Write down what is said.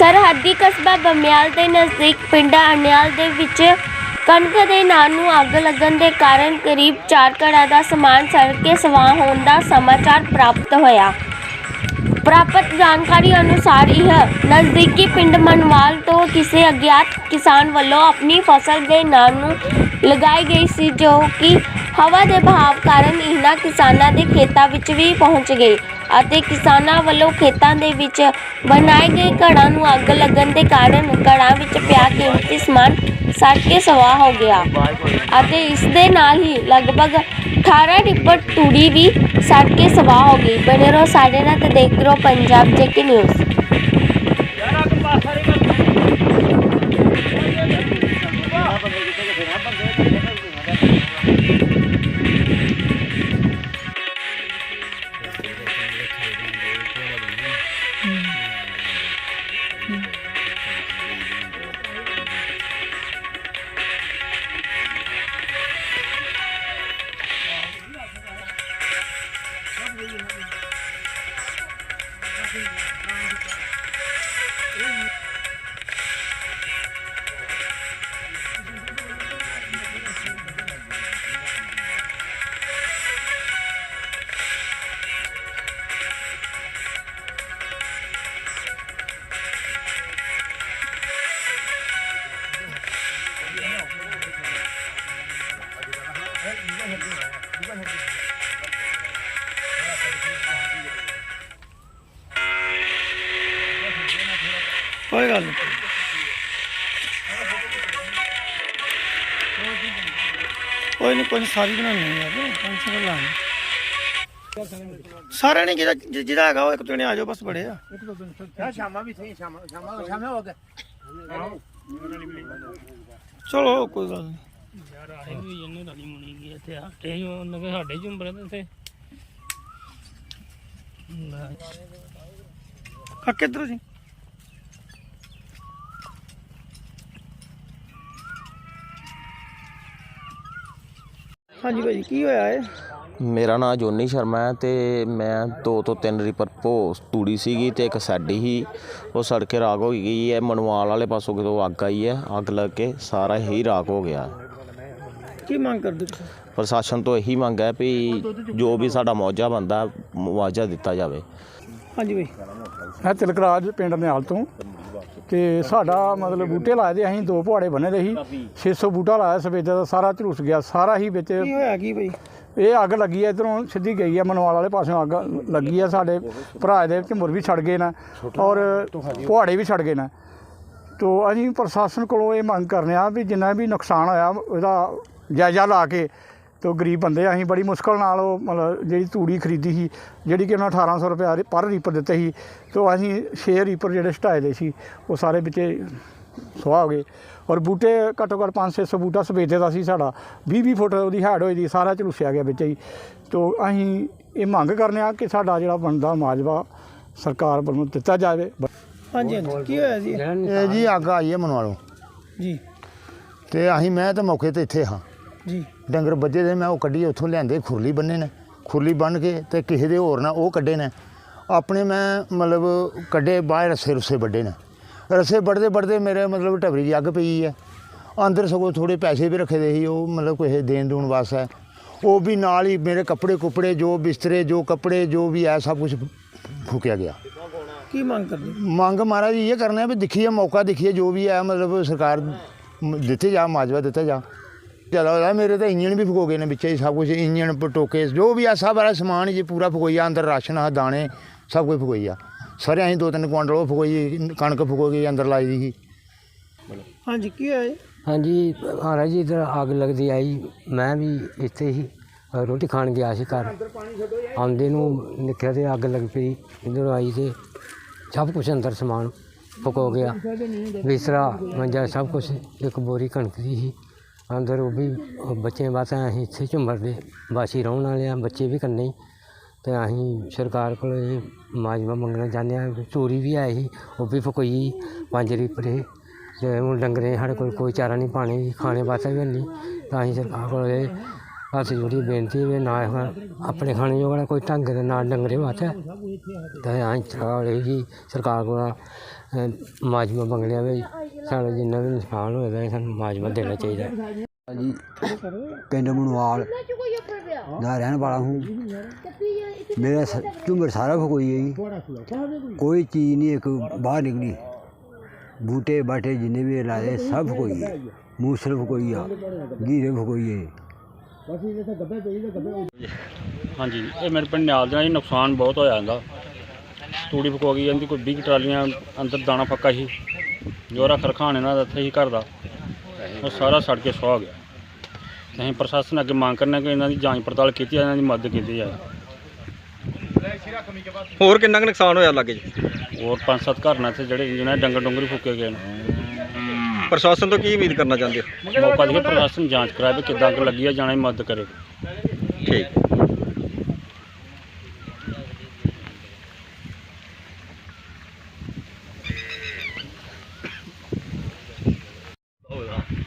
ਸਰਹੱਦੀ ਕਸਬਾ ਬਮਿਆਲ ਦੇ ਨਜ਼ਦੀਕ ਪਿੰਡ ਅਨਿਆਲ ਦੇ ਵਿੱਚ ਕਣਕ ਦੇ ਨਾੜ ਨੂੰ ਅੱਗ ਲੱਗਣ ਦੇ ਕਾਰਨ ਕਰੀਬ 4 ਘੜਾ ਦਾ ਸਮਾਨ ਸੜ ਕੇ ਸਵਾਹ ਹੋਣ ਦਾ ਸਮਾਚਾਰ ਪ੍ਰਾਪਤ ਹੋਇਆ। ਪ੍ਰਾਪਤ ਜਾਣਕਾਰੀ ਅਨੁਸਾਰ ਇਹ ਨਜ਼ਦੀਕੀ ਪਿੰਡ ਮਨਵਾਲ ਤੋਂ ਕਿਸੇ ਅਗਿਆਤ ਕਿਸਾਨ ਵੱਲੋਂ ਆਪਣੀ ਫਸਲ ਦੇ ਨਾੜ ਨੂੰ ਲਗਾਈ ਗਈ ਸੀ, ਜੋ ਕਿ ਹਵਾ ਦੇ ਬਹਾਵ ਕਾਰਨ ਇਹਨਾਂ ਕਿਸਾਨਾਂ ਦੇ ਖੇਤਾਂ ਵਿੱਚ ਵੀ ਪਹੁੰਚ ਗਈ। ਅਤੇ ਕਿਸਾਨਾਂ ਵੱਲੋਂ ਖੇਤਾਂ ਦੇ ਵਿੱਚ ਬਣਾਏ ਗਏ ਘੜਾਂ ਨੂੰ ਅੱਗ ਲੱਗਣ ਦੇ ਕਾਰਨ ਘੜਾਂ ਵਿੱਚ ਪਿਆ ਕੀਮਤੀ ਸਮਾਨ ਸੜ ਕੇ ਸਵਾਹ ਹੋ ਗਿਆ। ਅਤੇ ਇਸ ਦੇ ਨਾਲ ਹੀ ਲਗਭਗ 18 ਟਿੱਪਰ ਤੂੜੀ ਵੀ ਸੜ ਕੇ ਸਵਾਹ ਹੋ ਗਈ। ਬਣੇ ਰਹੋ ਸਾਡੇ ਨਾਲ ਤੇ ਦੇਖਦੇ ਰਹੋ ਪੰਜਾਬ ਜੇਕੇ ਨਿਊਜ਼ ਕੋਈ ਗੱਲ ਨਹੀਂ ਕੋਈ ਨਹੀਂ ਕੋਈ ਸਾਰੀ ਬਣਾਉਣੀ ਹੈ ਯਾਰ ਟੈਨਸ਼ਨ ਨਾ ਸਾਰਿਆਂ ਨੇ ਜਿਹੜਾ ਜਿ- ਜਿਹਦਾ ਹੈਗਾ ਉਹ ਇੱਕ ਜਣੇ ਆ ਜਾਓ ਬਸ ਬੜੇ ਆ। ਸ਼ਾਮਾਂ ਵੀ ਸਹੀ ਸ਼ਾਮਾਂ ਸ਼ਾਮਾਂ ਸ਼ਾਮਾਂ ਹੋ ਗਏ। ਚਲੋ ਕੋਈ ਗੱਲ ਨਹੀਂ ਯਾਰ, ਆਏ ਵੀ ਇਹਨੂੰ ਰਲੀ ਮੁਣੀ ਗਈ ਇੱਥੇ ਆ ਤੇ ਉਹਨਾਂ ਦੇ ਸਾਡੇ ਝੁੰਬਰੇ ਤੇ ਇੱਥੇ। ਆ ਕਿੱਧਰ ਜੀ? ਹਾਂਜੀ ਭਾਈ ਕੀ ਹੋਇਆ ਹੈ ਮੇਰਾ ਨਾਮ ਜੋਨੀ ਸ਼ਰਮਾ ਹੈ ਤੇ ਮੈਂ ਦੋ ਤੋਂ ਤਿੰਨ ਰੀਪਰ ਭੋ ਤੂੜੀ ਸੀਗੀ ਤੇ ਇੱਕ ਸਾਡੀ ਹੀ ਉਹ ਸੜ ਕੇ ਰਾਖ ਹੋ ਗਈ ਹੈ ਮਨਵਾਲ ਵਾਲੇ ਪਾਸੋਂ ਕਿਤੋਂ ਅੱਗ ਆਈ ਹੈ, ਅੱਗ ਲੱਗ ਕੇ ਸਾਰਾ ਹੀ ਰਾਗ ਹੋ ਗਿਆ। ਕੀ ਮੰਗ ਕਰਦੇ ਤੁਸੀਂ? ਪ੍ਰਸ਼ਾਸਨ ਤੋਂ ਇਹੀ ਮੰਗ ਹੈ ਵੀ ਜੋ ਵੀ ਸਾਡਾ ਮੁਆਵਜ਼ਾ ਬੰਦਾ ਮੁਆਵਜ਼ਾ ਦਿੱਤਾ ਜਾਵੇ। ਹਾਂਜੀ ਭਾਈ ਮੈਂ ਤਿਲਕਰਾਜ ਪਿੰਡ ਨਿਹਾਲ ਤੋਂ। ਤੇ ਸਾਡਾ ਮਤਲਬ ਬੂਟੇ ਲਾਏ ਦੇ ਅਸੀਂ ਦੋ ਪੁਹਾੜੇ ਬੰਨੇ ਦੇ ਸੀ। 600 ਬੂਟਾ ਲਾਇਆ ਸਵੇਜਾ ਦਾ ਸਾਰਾ ਝਲੂਸ ਗਿਆ ਸਾਰਾ ਹੀ ਵਿੱਚ ਕੀ ਹੋਇਆ ਕੀ ਭਾਈ ਇਹ ਅੱਗ ਲੱਗੀ ਹੈ ਇਧਰੋਂ ਸਿੱਧੀ ਗਈ ਹੈ ਮਨਵਾਲ ਵਾਲੇ ਪਾਸਿਓਂ ਅੱਗ ਲੱਗੀ ਹੈ ਸਾਡੇ ਭਰਾ ਦੇ ਝੁੰਮਰ ਵੀ ਛੜ ਗਏ ਨੇ ਔਰ ਪੁਹਾੜੇ ਵੀ ਛੜ ਗਏ ਨੇ। ਤੋ ਅਸੀਂ ਪ੍ਰਸ਼ਾਸਨ ਕੋਲੋਂ ਇਹ ਮੰਗ ਕਰਨੇ ਆ ਵੀ ਜਿੰਨਾ ਵੀ ਨੁਕਸਾਨ ਹੋਇਆ ਉਹਦਾ ਜਾਇਜ਼ਾ ਲਾ ਕੇ ਤੋ ਗਰੀਬ ਬੰਦੇ ਆ, ਅਸੀਂ ਬੜੀ ਮੁਸ਼ਕਲ ਨਾਲ ਉਹ ਮਤਲਬ ਜਿਹੜੀ ਤੂੜੀ ਖਰੀਦੀ ਸੀ ਜਿਹੜੀ ਕਿ ਉਹਨਾਂ 1800 ਰੁਪਏ ਪਰ ਰੀਪਰ ਦਿੱਤੇ ਸੀ ਤੋ ਅਸੀਂ 6 ਰੀਪਰ ਜਿਹੜੇ ਸਟਾਏ ਦੇ ਸੀ ਉਹ ਸਾਰੇ ਵਿੱਚੇ ਸੁਆਹ ਹੋ ਗਏ। ਔਰ ਬੂਟੇ ਘੱਟੋ ਘੱਟ 5-600 ਬੂਟਾ ਸਵੇਦੇ ਦਾ ਸੀ ਸਾਡਾ 20-20 ਫੁੱਟ ਉਹਦੀ ਹੈਡ ਹੋਈ ਦੀ ਸਾਰਾ ਝਲੂਸਿਆ ਗਿਆ ਵਿੱਚ ਹੀ। ਤੋ ਅਸੀਂ ਇਹ ਮੰਗ ਕਰਨੇ ਆ ਕਿ ਸਾਡਾ ਜਿਹੜਾ ਬਣਦਾ ਮਾਜਵਾ ਸਰਕਾਰ ਵੱਲੋਂ ਦਿੱਤਾ ਜਾਵੇ। ਹਾਂਜੀ ਹਾਂਜੀ। ਕੀ ਹੋਇਆ ਜੀ? ਇਹ ਜੀ ਅੱਗ ਆਈ ਹੈ ਮਨਵਾਲੋਂ। ਜੀ। ਤੇ ਅਸੀਂ ਮੈਂ ਤਾਂ ਮੌਕੇ ਤੇ ਇੱਥੇ ਹਾਂ। ਜੀ। ਡੰਗਰ ਬੱਜੇ ਦੇ ਮੈਂ ਉਹ ਕੱਢੀ ਉੱਥੋਂ ਲਿਆਂਦੇ ਖੁਰਲੀ ਬੰਨੇ ਨੇ। ਖੁਰਲੀ ਬੰਨ ਕੇ ਤੇ ਕਿਸੇ ਦੇ ਹੋਰ ਨਾਲ ਉਹ ਕੱਢੇ ਨੇ। ਆਪਣੇ ਮੈਂ ਮਤਲਬ ਕੱਢੇ ਬਾਹਰ ਰਸੇ ਰੁਸੇ ਵੱਡੇ ਨੇ। ਰਸੇ ਵੱਢਦੇ ਵੱਢਦੇ ਮੇਰੇ ਮਤਲਬ ਢਬਰੀ ਦੀ ਅੱਗ ਪਈ ਹੈ। ਅੰਦਰ ਸਗੋਂ ਥੋੜੇ ਪੈਸੇ ਵੀ ਰੱਖੇ ਦੇ ਸੀ ਉਹ ਮਤਲਬ ਕਿਸੇ ਦੇਣ ਦੂਣ ਵਾਸਤੇ ਉਹ ਵੀ ਨਾਲ ਹੀ ਮੇਰੇ ਕੱਪੜੇ ਕੁਪੜੇ ਜੋ ਬਿਸਤਰੇ ਜੋ ਕੱਪੜੇ ਜੋ ਵੀ ਹੈ ਸਭ ਕੁਝ ਫੂਕਿਆ ਗਿਆ। ਕੀ ਮੰਗ ਕਰਦੇ? ਮੰਗ ਮਹਾਰਾਜ ਇਹ ਕਰਨਾ ਵੀ ਦੇਖੀਏ ਮੌਕਾ ਦੇਖੀਏ ਜੋ ਵੀ ਹੈ ਮਤਲਬ ਸਰਕਾਰ ਦਿੱਤੇ ਜਾ ਮਾਜਵਾ ਦਿੱਤਾ ਜਾ। ਜ਼ਿਆਦਾ ਹੋਇਆ ਮੇਰੇ ਤਾਂ ਇੰਜਣ ਵੀ ਫੁਕੋ ਗਏ ਨੇ ਵਿੱਚੇ ਹੀ ਸਭ ਕੁਝ ਇੰਜਣ ਪਟੋਕੇ ਜੋ ਵੀ ਆ ਸਭ ਵਾਲਾ ਸਮਾਨ ਜੀ ਪੂਰਾ ਫੁਕੋਈਆ ਅੰਦਰ ਰਾਸ਼ਨ ਆ ਦਾਣੇ ਸਭ ਕੁਝ ਫੁਕੋਈਆ। ਸਾਰੇ ਅਸੀਂ ਦੋ ਤਿੰਨ ਕੁਆਂਟਲ ਉਹ ਫੁਕੋਈ ਕਣਕ ਫੁਕੋ ਗਈ ਅੰਦਰ ਲਾਈ ਦੀ ਸੀ। ਹਾਂਜੀ ਕੀ ਹੋਇਆ ਹਾਂਜੀ ਮਹਾਰਾਜ ਜੀ ਇੱਧਰ ਅੱਗ ਲੱਗਦੀ ਆਈ ਮੈਂ ਵੀ ਇੱਥੇ ਹੀ ਰੋਟੀ ਖਾਣ ਗਿਆ ਸੀ ਘਰ। ਆਉਂਦੇ ਨੂੰ ਦੇਖਿਆ ਤੇ ਅੱਗ ਲੱਗ ਪਈ ਇੱਧਰ ਆਈ ਤੇ ਸਭ ਕੁਝ ਅੰਦਰ ਸਮਾਨ ਫੁੱਕ ਗਿਆ। ਬਿਸਤਰਾ ਮੰਜਾ ਸਭ ਕੁਝ ਇੱਕ ਬੋਰੀ ਕਣਕ ਦੀ ਸੀ। ਅੰਦਰ ਉਹ ਵੀ, ਉਹ ਬੱਚਿਆਂ ਵਾਸਤੇ ਅਸੀਂ ਇੱਥੇ ਝੁੰਮਰ ਦੇ ਵਾਸੀ ਰਹਿਣ ਵਾਲੇ ਆ, ਬੱਚੇ ਵੀ ਕੰਨੇ ਹੀ। ਤੇ ਅਸੀਂ ਸਰਕਾਰ ਕੋਲ ਇਹ ਮਾਜਵਾ ਮੰਗਣਾ ਚਾਹੁੰਦੇ ਹਾਂ ਚੋਰੀ ਵੀ ਆਈ ਸੀ, ਉਹ ਵੀ ਫਕੋਈ ਪੰਜ ਰੀਪਰੇ ਤੇ ਹੁਣ ਡੰਗਰੇ ਸਾਡੇ ਕੋਲ ਕੋਈ ਚਾਰਾ ਨਹੀਂ, ਪਾਣੀ, ਖਾਣੇ ਵਾਸਤੇ ਵੀ ਨਹੀਂ। ਤਾਂ ਅਸੀਂ ਸਰਕਾਰ ਕੋਲ ਇਹ ਹੱਥ ਜੋੜੀ ਬੇਨਤੀ ਵੀ ਨਾ ਇਹ ਆਪਣੇ ਖਾਣੇ ਜੋਗਾ ਕੋਈ ਢੰਗ ਦੇ ਨਾਲ ਡੰਗਰੇ ਵਾਤੇ ਤੇ ਆਂ ਚਾਹੇ ਜੀ ਸਰਕਾਰ ਕੋਲ ਮਾਜਮਾ ਮੰਗਲਿਆ ਵੀ ਸਾਡਾ ਜਿੰਨਾ ਵੀ ਨੁਕਸਾਨ ਹੋਇਆ ਸਾਨੂੰ ਮਾਜਮਾ ਦੇਣਾ ਚਾਹੀਦਾ। ਜੀ ਪਿੰਡ ਮਨਵਾਲ ਦਾ ਰਹਿਣ ਵਾਲਾ ਹੂੰ। ਮੇਰਾ ਸ- ਝੁੰਮਰ ਸਾਰਾ ਫਕੋਈ ਹੈ ਜੀ। ਕੋਈ ਚੀਜ਼ ਨਹੀਂ, ਇੱਕ ਬਾਹਰ ਨਿਕਲੀ। ਬੂਟੇ ਬਾਟੇ ਜਿੰਨੇ ਵੀ ਲਾਏ, ਸਭ ਫਕੋਈ ਹੈ। ਮੂਸਲ ਫਕੋਈ ਆ, ਗੀਰੇ ਫਕੋਈ ਹੈ। ਹਾਂਜੀ ਇਹ ਮੇਰੇ ਪਿੰਡ ਨਿਆਲ ਦਾ ਜੀ ਨੁਕਸਾਨ ਬਹੁਤ ਹੋਇਆ ਇਹਦਾ। ਤੂੜੀ ਫਕੋ ਗਈ ਜਾਂਦੀ ਕੋਈ 20 ਟਰਾਲੀਆਂ ਅੰਦਰ ਦਾਣਾ ਪੱਕਾ ਸੀ। ਜੋਰਾ ਖਰਖਾਨ ਇਹਨਾਂ ਦਾ ਇੱਥੇ ਹੀ ਘਰ ਦਾ ਉਹ ਸਾਰਾ ਸੜ ਕੇ ਸੁਆਹ ਗਿਆ। ਤੇ ਅਸੀਂ ਪ੍ਰਸ਼ਾਸਨ ਅੱਗੇ ਮੰਗ ਕਰਨਾ ਕਿ ਇਹਨਾਂ ਦੀ ਜਾਂਚ ਪੜਤਾਲ ਕੀਤੀ ਜਾਏ ਇਹਨਾਂ ਦੀ ਮਦਦ ਕੀਤੀ ਜਾਏ। ਹੋਰ ਕਿੰਨਾ ਕੁ ਨੁਕਸਾਨ ਹੋਇਆ ਲਾਗੇ ਜੀ? ਹੋਰ ਪੰਜ ਸੱਤ ਘਰ ਨੇ ਇੱਥੇ ਜਿਹੜੇ ਜਿਹਨਾਂ ਦੇ ਡੰਗਰ ਡੁੰਗਰ ਫੁੱਕੇ ਗਏ ਨੇ। ਪ੍ਰਸ਼ਾਸਨ ਤੋਂ ਕੀ ਉਮੀਦ ਕਰਨਾ ਚਾਹੁੰਦੇ ਹੋ? ਮੌਕਾ ਦੇ ਕੇ ਪ੍ਰਸ਼ਾਸਨ ਜਾਂਚ ਕਰਾਵੇ ਕਿੱਦਾਂ ਅੱਗ ਲੱਗੀ ਹੈ ਜਾਣਾ ਹੀ ਮਦਦ ਕਰੇ। ਠੀਕ।